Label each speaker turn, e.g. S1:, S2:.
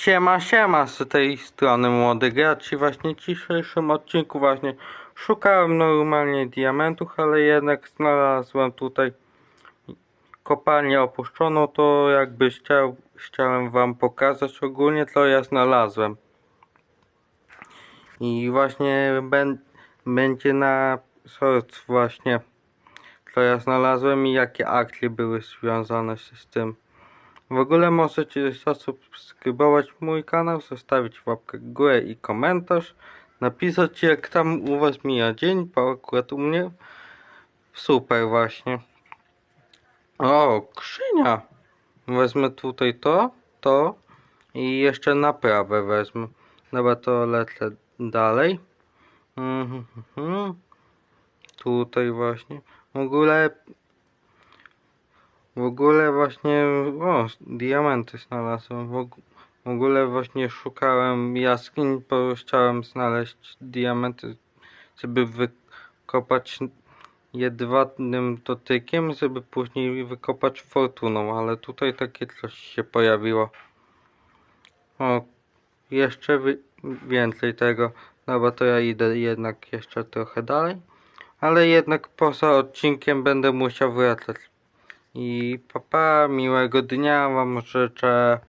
S1: Siema, siema z tej strony młody gracz i właśnie w dzisiejszym odcinku właśnie szukałem normalnie diamentów, ale jednak znalazłem tutaj kopalnię opuszczoną, to jakby chciał, chciałem wam pokazać ogólnie co ja znalazłem. I właśnie ben, będzie na sort właśnie co ja znalazłem i jakie akcje były związane z, tym. W ogóle możecie zasubskrybować mój kanał, zostawić łapkę w górę i komentarz, napisać jak tam u was mija dzień, bo akurat u mnie super właśnie. O, krzynia! Wezmę tutaj to, to i jeszcze naprawę wezmę. Dobra, to lecę dalej. Mhm, mhm. Tutaj właśnie. W ogóle w ogóle właśnie, o, diamenty znalazłem. W, w ogóle właśnie szukałem jaskiń, bo chciałem znaleźć diamenty, żeby wykopać jedwabnym dotykiem, żeby później wykopać fortuną, ale tutaj takie coś się pojawiło. O, jeszcze wi- więcej tego. Dobra, to ja idę jednak jeszcze trochę dalej. Ale jednak poza odcinkiem będę musiał wracać. I papa, miłego dnia Wam życzę.